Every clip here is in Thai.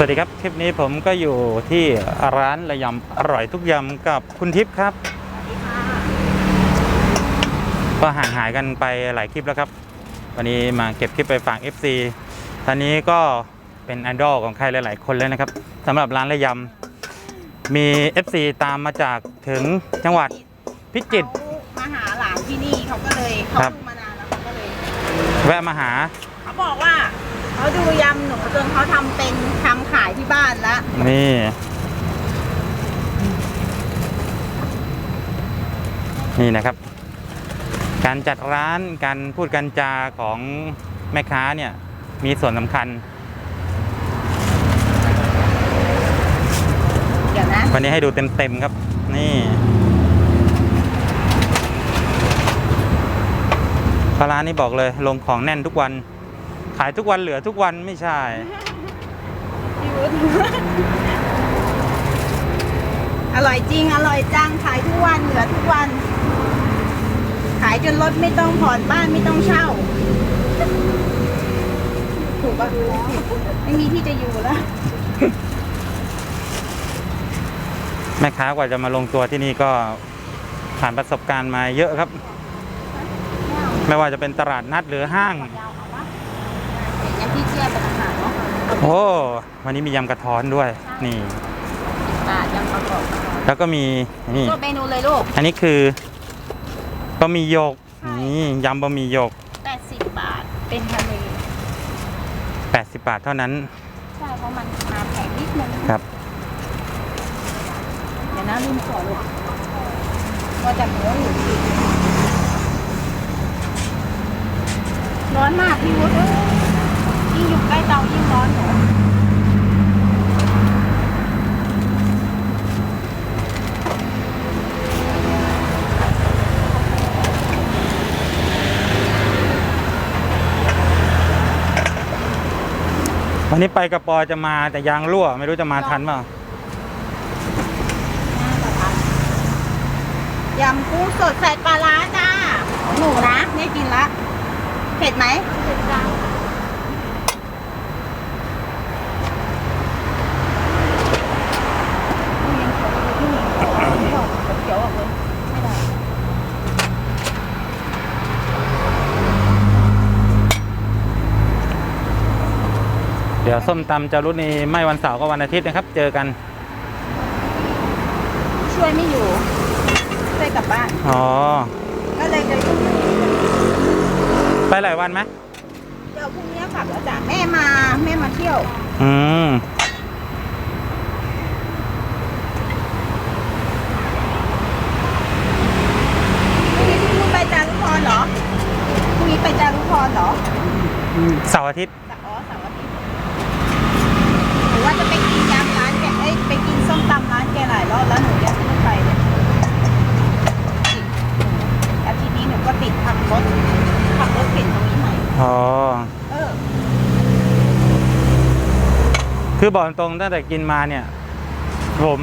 สวัสดีครับคลิปนี้ผมก็อยู่ที่ร้านระยำอร่อยทุกยำกับคุณทิพย์ครับก็ห่างหายกันไปหลายคลิปแล้วครับ วันนี้มาเก็บคลิปไปฝาก FC ท่านนี้ก็เป็นไอดอลของใครหลาย ๆ คนเลยนะครับสำหรับร้านระยำมี FC ตามมาจากถึงจังหวัดพิจิตรเขามาหาหลานที่นี่เขาก็เลยเขาครับดูมานานแล้วเขาก็เลยแวะมาหาเขาบอกว่า เขาดูยำหนูจนเขาทำเป็นทำขายที่บ้านแล้วนี่ นี่นะครับ การจัดร้านการพูดกันจาของแม่ค้าเนี่ย มีส่วนสำคัญ เดี๋ยวนะวันนี้ให้ดูเต็มๆครับ นี่เพราะร้านนี้บอกเลยลงของแน่นทุกวัน ขายทุกวันเหลือทุกวันไม่ใช่พี่วุฒิอร่อยจริง อร่อยจัง ขายทุกวันเหลือทุกวัน ขายจนรถไม่ต้องผ่อนบ้านไม่ต้องเช่า ถูกปะไม่มีที่จะอยู่แล้ว แม่ค้ากว่าจะมาลงตัวที่นี่ก็ผ่านประสบการณ์มาเยอะครับ ไม่ว่าจะเป็นตลาดนัดหรือห้าง โอ้วันนี้มียำกระท้อนด้วย นี่ บาทยังประกอบแล้วก็มีนี่ตัวเมนูเลยลูก อันนี้คือบะหมี่หยก นี่ยำบะหมี่หยก 80 บาท เป็นทะเล 80 บาทเท่านั้น ใช่ เพราะมันมาแพงนิดนึง ครับ เดี๋ยวนะลืมขวลูกก็จะหมูอยู่ดีร้อนมากพี่วุฒิเอ้ยยิ่งอยู่ ใกล้เตายิ่งร้อนหนูวันนี้ไปกับปอจะมาแต่ยางรั่ว ไม่รู้จะมาทันเปล่ายำกุ้งสดใส่ปลาร้าจ้าของหนูนะได้กินละ เผ็ดไหมเผ็ดจ้าเขียวออกเลยไม่ได้ เดี๋ยวส้มตำจารุณีไม่วันเสาร์ก็วันอาทิตย์นะครับ เจอกัน ช่วยไม่อยู่ช่วยกลับบ้าน อ๋อ ก็เลยจะอยู่ไปหลายวันไหมเดี๋ยวพรุ่งนี้กลับแล้วจ้ะแม่มาแม่มาเที่ยว อืมพรุ่งนี้พี่พูดไปจารุพรเหรอพรุ่งนี้ไปจารุพรเหรอเสาร์อาทิตย์ อ๋อเสาร์อาทิตย์หรือว่าจะไปกินยำร้านแกเอ้ยไปกินส้ มตำร้านแกหลายรอบแล้วหนูยังไม่ไปเลยติดอาทิตย์นี้หนูก็ติดขับรถขับรถเข็นตรงนี้ใหม่อ๋อ เออ คือบอกตรงตั้งแต่กินมาเนี่ย ผม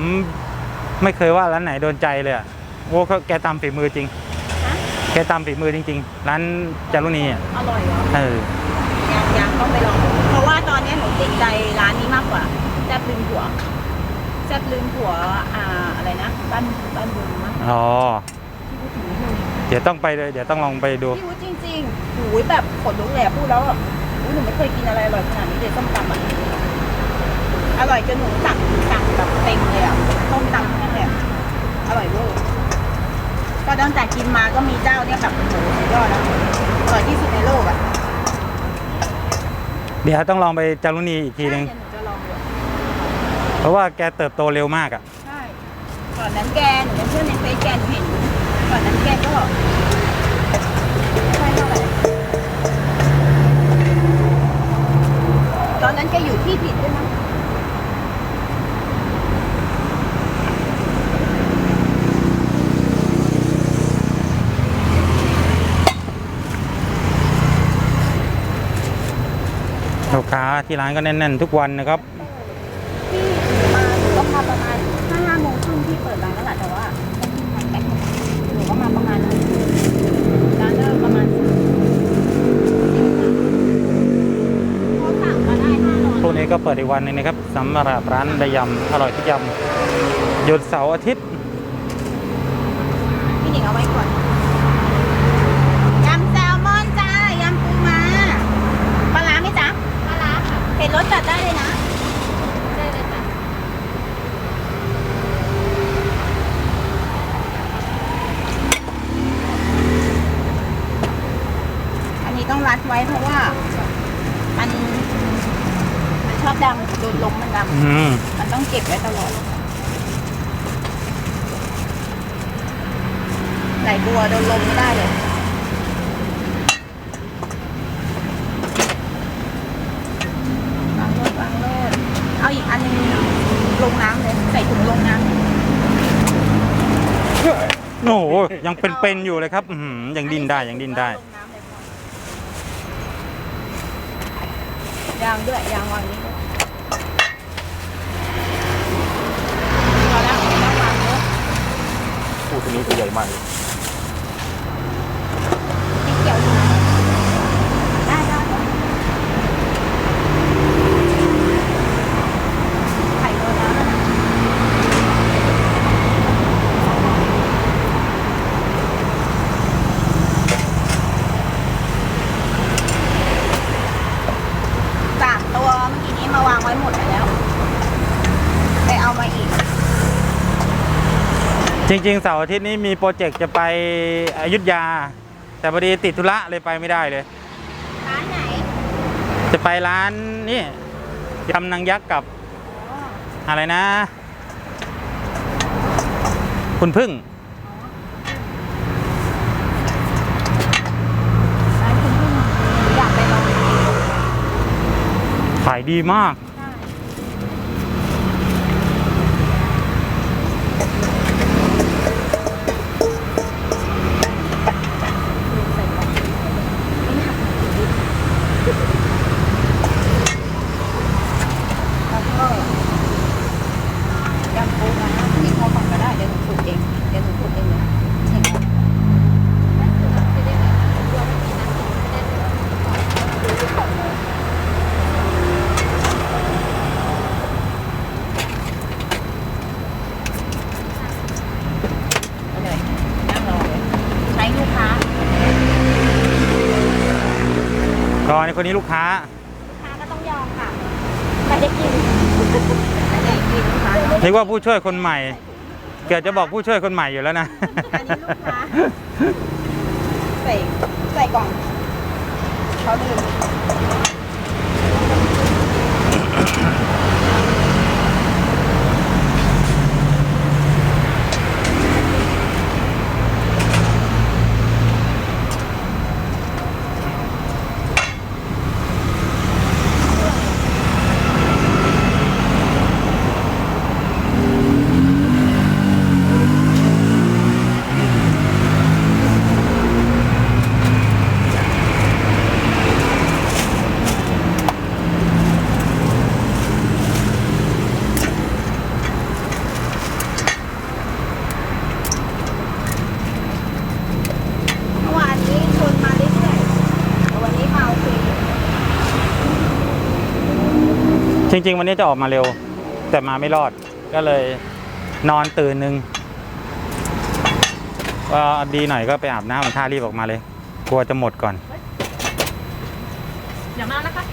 ไม่เคยว่าร้านไหนโดนใจเลยอะโอ้เขาแกตำฝีมือจริง ฮะ แกตำฝีมือจริง ๆ ร้านจารุณีอะอร่อยเหรอ เออ ยังยังต้องไปลองดูเพราะว่าตอนนี้หนูติดใจร้านนี้มากกว่าแซ่บลืมผัว แซ่บลืมผัวอ่าอะไรนะบ้านบ้านบุญมั้งอ๋อที่พูดถึงนี่เลยเดี๋ยวต้องไปเลยเดี๋ยวต้องลองไปดู พี่วุฒิจริงๆหูยแบบขนลุกเลยอะพูดแล้วแบบอุ๊ยหนูไม่เคยกินอะไรอร่อยขนาดนี้เลยส้มตำอะอร่อยจนหนูสั่งสั่งแบบเต็มเลยอะส้มตำทั้งนั้นเลยอะอร่อยเวอร์ก็ตั้งแต่กินมาก็มีเจ้าเนี่ยแบบโอ้โหสุดยอดแล้วอร่อยที่สุดในโลกอะเดี๋ยวต้องลองไปจารุณีอีกทีนึงใช่เดี๋ยวหนูจะลองดู เพราะว่าแกเติบโตเร็วมากอะใช่ก่อนนั้นแกหนูเป็นเพื่อนในเฟซแกหนูเห็นก่อนนั้นแกก็ไม่ค่อยเท่าไหร่ตอนนั้นแกอยู่ที่ผิดด้วยมั้งลูกค้าที่ร้านก็แน่นๆทุกวันนะครับ ที่มาก็มาประมาณห้าห้าโมงครึ่งที่เปิดร้านแล้วแหละแต่ว่าแป๊บหนูก็มาประมาณนั้นร้านเลิกประมาณเขาสั่งมาได้ห้าร้อยพวกนี้นี้ก็เปิดอีกวันหนึงนะครับสำหรับร้านระยำอร่อยทุกยำหยุดเสาร์อาทิตย์พี่หนิงเอาไว้ก่อนยำแซลมอนจ้ายำปูมาปลาร้าไหมจ๊ะปลาร้าค่ะเผ็ดรสจัดได้เลยนะได้เลยค่ะอันนี้ต้องรัดไว้เพราะว่ามัน มันชอบดำโดนลมมันดอืมำมันต้องเก็บไว้ตลอดไหลบัวโดนลมไม่ได้เลยวางโลดวางโลดเอาอีกอันหนึงลงน้ำเลยใส่ถุงลงน้ำโอ้โหยังเป็นๆอยู่เลยครับอื้อหือยังดิ้นได้ยังดิ้นได้ ยางด้วยยางวางนี้ด้วยพอแล้วไม่ต้องวางเยอะ ปูตัว นี้ตัวใหญ่มากเลยไม่เกี่ยวอยู่นะได้ได้ได้ไข่โดนน้ำแล้วนะสามตัวเมื่อกี้นี้มาวางไว้หมดแล้ว ไปเอามาอีก จริงๆเสาร์อาทิตย์นี้มีโปรเจกต์จะไปอยุธยา แต่พอดีติดธุระเลยไปไม่ได้เลย ร้านไหนจะไปร้านนี่ยำนางยักษ์กับอ๋ออะไรนะ คุณพึ่ง ร้านคุณพึ่งอยากไปลองขายดีมาก แล้วก็ยำปูนะนี่เขาก่อนก็ได้ เดี๋ยวหนูขุดเอง เดี๋ยวหนูขุดเองเลยเห็นไหมไปเลยนั่งรอเลยใช้ลูกค้าร อใน คนนี้ลูกค้า ลูกค้าก็ต้องยอมค่ะไม่ได้กินไม่ได้กินลูกค้าเนอะนึกว่าผู้ช่วยคนใหม่ เกิดจะบอกผู้ช่วยคนใหม่อยู่แล้วนะ อันนี้ลูกค้า ใส่ใส่กล่องเขาลืม เมื่อวานนี้คนมาเรื่อยๆแต่วันนี้มาโอเค จ ริง ๆ วันนี้จะออกมาเร็ว แต่มาไม่รอดก็เลยนอนตื่นหนึ่งก็ดีหน่อยก็ไปอาบน้ำท่ารีบออกมาเลย กลัวจะหมดก่อน อย่ามานะคะ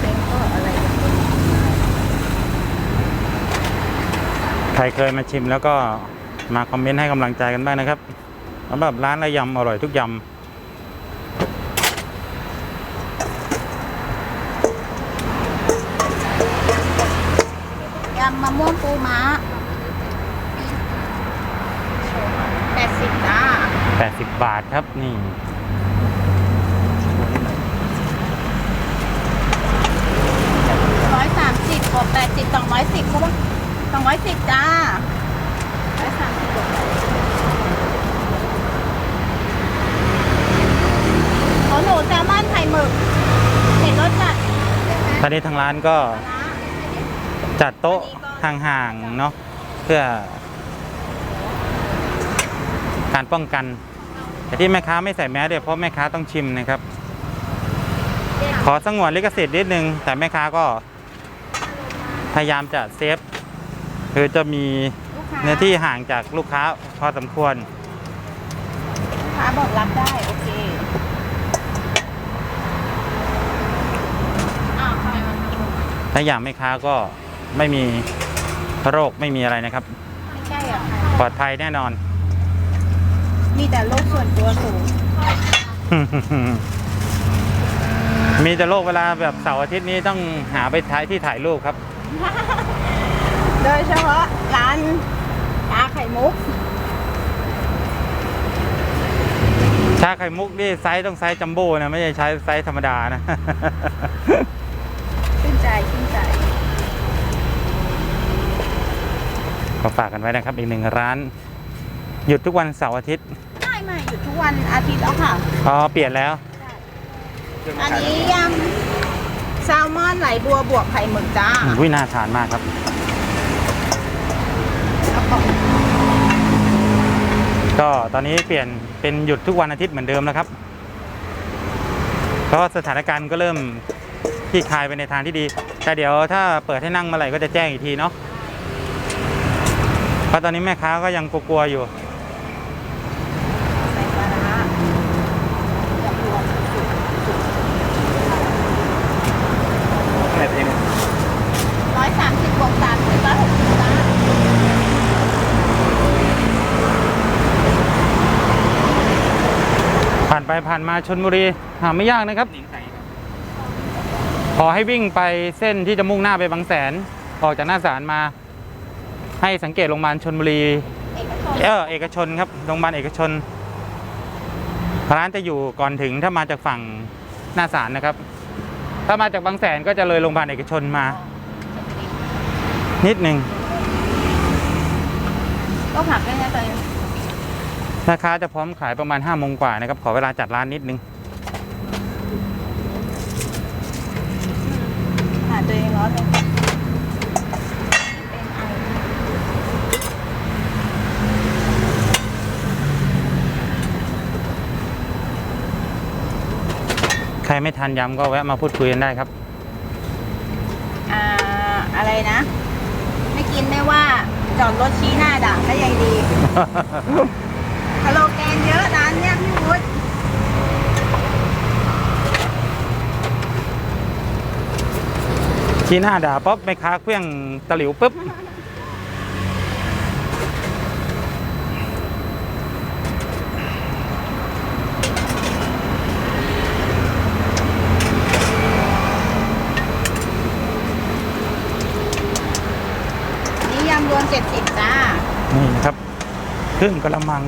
เป็นก็อะไรกัน ใคร เคยมาชิมแล้วก็มาคอมเมนต์ให้กำลังใจกันบ้างนะครับสำหรับร้านระยำอร่อยทุกยยำมะม่วงปูม้าแปดสิบจ้าำ80บาทครับนี่ ร้อยสามสิบบวกแปดสิบสองร้อยสิบใช่ปะ สองร้อยสิบจ้าร้อยสามสิบบวกของหนูแซลมอนไข่หมึกเผ็ดรสจัดตอนนี้ทางร้านก็ปลาร้าจัดโต๊ะห่างๆเนาะเพื่อ การป้องกัน แต่ที่แม่ค้าไม่ใส่แมสเดี๋ยวเพราะแม่ค้าต้องชิมนะครับ ขอสงวนลิขสิทธิ์นิดนึง แต่แม่ค้าก็พยายามจะเซฟ คือจะมีลูกค้าเนื้อที่ห่างจากลูกค้าพอสมควร ลูกค้าบอกรับได้ โอเคอ้าวทำไมมันทำถ้าอย่างแม่ค้าก็ไม่มีโรคไม่มีอะไรนะครับ ไม่ใช่อะปลอดภัยแน่นอน มีแต่โรคส่วนตัวสูงมีแต่โรคเวลาแบบเสาร์อาทิตย์นี้ต้องหาไปถ่ายที่ถ่ายรูปครับ โดยเฉพาะร้านชาไข่มุก ชาไข่มุกนี่ไซส์ต้องไซส์จัมโบ้นะไม่ใช่ใช้ไซส์ธรรมดานะ ชื่นใจชื่นใจ ก็ฝากกันไว้นะครับ อีกหนึ่งร้าน หยุดทุกวันเสาร์อาทิตย์ไม่ไม่หยุดทุกวันอาทิตย์แล้วค่ะ อ๋อเปลี่ยนแล้ว อันนี้ยำแซลมอนไหลบัวบวกไข่หมึกจ้าวิน่าทานมากครับ แล้วก็ ก็ตอนนี้เปลี่ยนเป็นหยุดทุกวันอาทิตย์เหมือนเดิมแล้วครับ เพราะสถานการณ์ก็เริ่มคลี่คลายไปในทางที่ดี แต่เดี๋ยวถ้าเปิดให้นั่งเมื่อไหร่ก็จะแจ้งอีกทีเนาะเพราะตอนนี้แม่ค้าก็ยังกลัวๆอยู่ ใส่ปลาร้ายำรวม แม่เอง ร้อยสามสิบบวกสามสิบร้อยหกสิบจ้า ผ่านไปผ่านมาชนบุรีหาไม่ยากนะครับ ขอให้วิ่งไปเส้นที่จะมุ่งหน้าไปบางแสน ออกจากหน้าศาลมา ให้สังเกตโรงพยาบาลชนบุรีเออเอกชนครับโรงพยาบาลเอกชนร้านจะอยู่ก่อนถึงถ้ามาจากฝั่งหน้าศาลนะครับ ถ้ามาจากบางแสนก็จะเลยโรงพยาบาลเอกชนมา นิดหนึ่งก็ผักด้วยนะเตย ราคาจะพร้อมขายประมาณ5้าโมงกว่านะครับ ขอเวลาจัดร้านนิดนึงหาตัวเองร้อนเลยเป็นไอใครไม่ทันยำก็แวะมาพูดคุยกันได้ครับ อ่า อะไรนะ ไม่กินไม่ว่า จอดรถชี้หน้าด่าก็ยังดีสโลแกนเยอะร้านเนี้ยพี่วุฒิชี้หน้าด่าป๊อบแม่ค้าเครื่องตะหลิวปุ๊บ นี่ยำรวมเจ็ดสิบจ้า นี่นะครับ ครึ่งกระมัง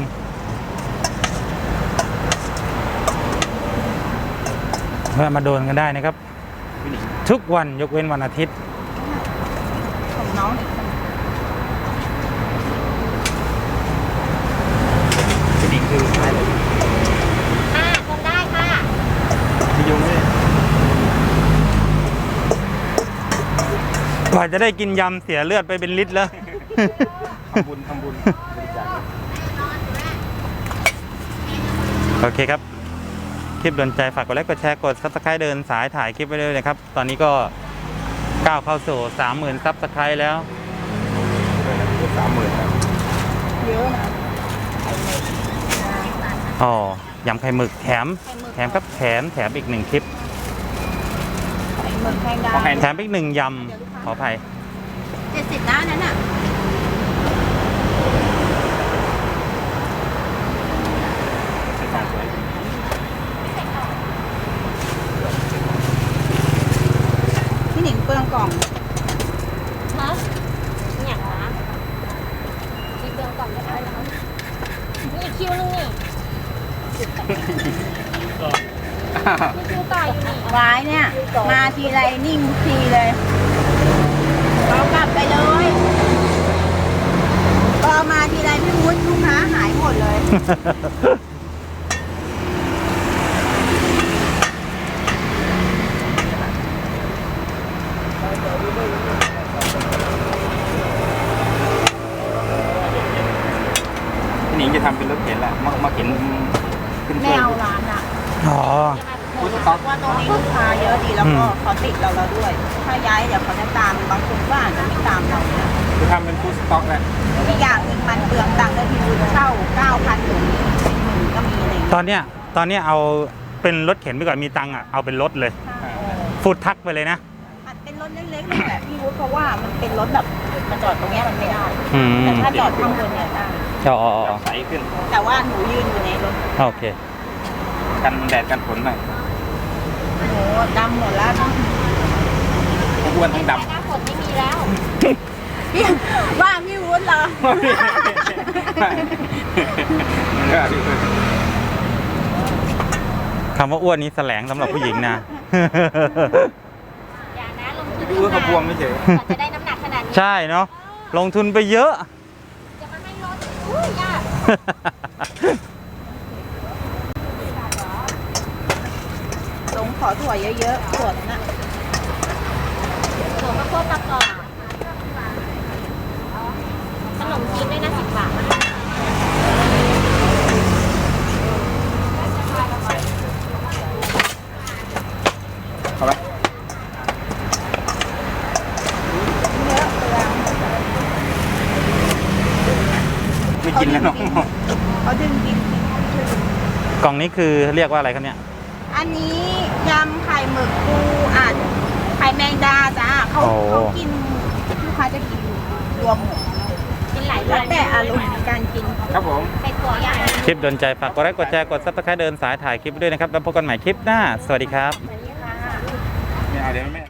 เพื่อมาโดนกันได้นะครับ ทุกวันยกเว้นวันอาทิตย์ของน้องพี่หนิงคือท้ายเลยค่ะคนได้ค่ะพี่ยุงด้วยกว่าจะได้กินยำเสียเลือดไปเป็นลิตรแล้วทำบุญทำบุญบริจาคโอเคครับ คลิปโดนใจฝากกดไลค์กดแชร์กดซับสไครต์เดินสายถ่ายคลิปไว้เลยนะครับ ตอนนี้ก็ก้าวเข้าสู่30,000ซับสไครต์แล้วสามหมื่นครับเยอะนะอ๋อยำไข่หมึกแถม แถมครับแถมแถมอีกหนึ่งคลิปไข่หมึกแพงดาขอแพนแถมอีกหนึ่งยำขออภัยเจ็ดสิบนะอันนั้นอะ ใส่กล่องสวย พี่หนิงเปลืองกล่อง ฮะอย่างวะมีเบืองก่อนก็ได้แล้วมีอีกคิวนึงนี่มีคิวต่ออยู่นี่ วายเนี่ย มา ทีไรนิ่งทุกทีเลยเรากลับไปเลยพอมาทีไรพี่วุฒิลูกค้าหายหมดเลยพี่หนิงจะทำเป็นรถเข็นแหละมามาเข็นขึ้นแนช่วยวร้านอะ อ๋อฟู้ดส ต็อกว่าตรงนี้ลูกค้าเยอะดีแล้วก็อืมเขาติดเราแล้วด้วย ถ้าย้ายเดี๋ยวเขาจะตามบางคนก็อาจจะไม่ตามเราเนี่ยจะทำเป็นฟู้ดสต็อกแหละอีกอย่างหนึ่งมันเปลืองตังค์ด้วยที่คุณเช่า9,000ถึง10,000ก็มีอะไรอย่างตเงี้ยอนเนี้ยตอนเนี้ยเอาเป็นรถเข็นไปก่อนมีตังค์อะเอาเป็นรถเลยฟูดทักไปเลยนะมันเป็นรถเล็กๆเลยแหละพี่วุฒิเพราะว่ามันเป็นรถแบบมาจอดตรงเนี้ยมันไม่ได้ อืมแต่ถ้าจอดข้างบนเนี่ยได้อ๋ออ๋ออ๋อใสขึ้นแต่ว่าหนูยืนอยู่ในรถโอเค กันแดดกันฝนหน่อย โหดำหมดแล้วเนาะทั้งอ้วนทั้งดำ หน้าฝนไม่มีแล้ว พี่ว่าพี่วุฒิเหรอคำว่าอ้วนนี้แสลงสำหรับผู้หญิงนะ อย่านะลงทุนพี่อ้วนเขาบวมไม่เฉยกว่าจะได้น้ำหนักขนาดนี้ใช่เนาะลงทุนไปเยอะ จะมาให้ลดอุ้ยยาก ลง ขอถั่วเยอะๆถั่วน่ะถั่วข้าวโพดประกอบขนมจีนด้วยนะสิบบาทเอาไหมเยอะเปลืองไม่กินแล้วน้องเขาดึงกินกล่องนี้คือเรียกว่าอะไรครับเนี่ย อันนี้ยำไข่หมึกปูอัดไข่แมงดาจ้าเขาโอ้เขากินลูกค้าจะกินรวมหมดกินหลายแล้ววันแต่อารมณ์ในการกินครับผมใส่ถั่วอย่างคลิปโดนใจฝากกดไลค์กดแชร์กดซับสไครต์เดินสายถ่ายคลิปด้วยนะครับแล้วพบกันใหม่คลิปหน้า สวัสดีครับสวัสดีค่ะไม่เอาเดี๋ยวไม่